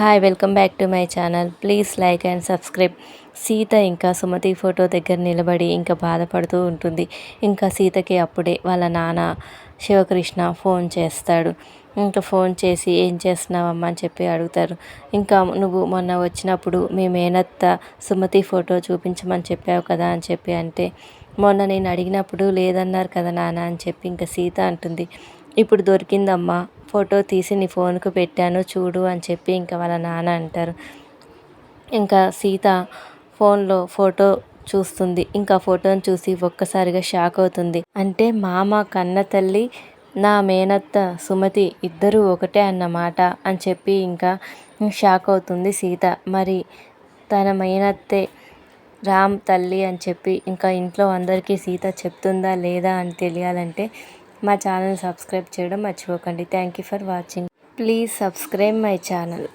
Hi welcome back to my channel please like and subscribe Sita ఇంకా Sumathi photo దగ్గర నిలబడి ఇంకా బాధపడుతూ ఉంటుంది. ఇంకా సీతకి అప్పుడే వాళ్ళ నాన్న శివకృష్ణ ఫోన్ చేస్తాడు. ఇంకా ఫోన్ చేసి ఏం చేస్తున్నావమ్మా? అని చెప్పి అడుగుతారు. ఇంకా నువ్వు మొన్న వచ్చినప్పుడు మీ మేనత్త సుమతి ఫోటో చూపించమని చెప్పావు కదా? అని చెప్పి అంటే మొన్న నేను అడిగినప్పుడు లేదన్నారు కదా నాన్న? అని చెప్పి ఇంకా సీత అంటుంది. ఇప్పుడు దొరికిందమ్మా ఫోటో తీసి నీ ఫోన్కు పెట్టాను చూడు అని చెప్పి ఇంకా వాళ్ళ నాన్న అంటారు. ఇంకా సీత ఫోన్లో ఫోటో చూస్తుంది. ఇంకా ఫోటోని చూసి ఒక్కసారిగా షాక్ అవుతుంది. అంటే మామ కన్న తల్లి నా మేనత్త సుమతి ఇద్దరూ ఒకటే అన్నమాట అని చెప్పి ఇంకా షాక్ అవుతుంది సీత. మరి తన మేనత్తే రామ్ తల్లి అని చెప్పి ఇంకా ఇంట్లో అందరికీ సీత చెప్తుందా లేదా అని తెలియాలంటే మా ఛానల్ సబ్స్క్రైబ్ చేయడం మర్చిపోకండి. Thank you for watching please subscribe my channel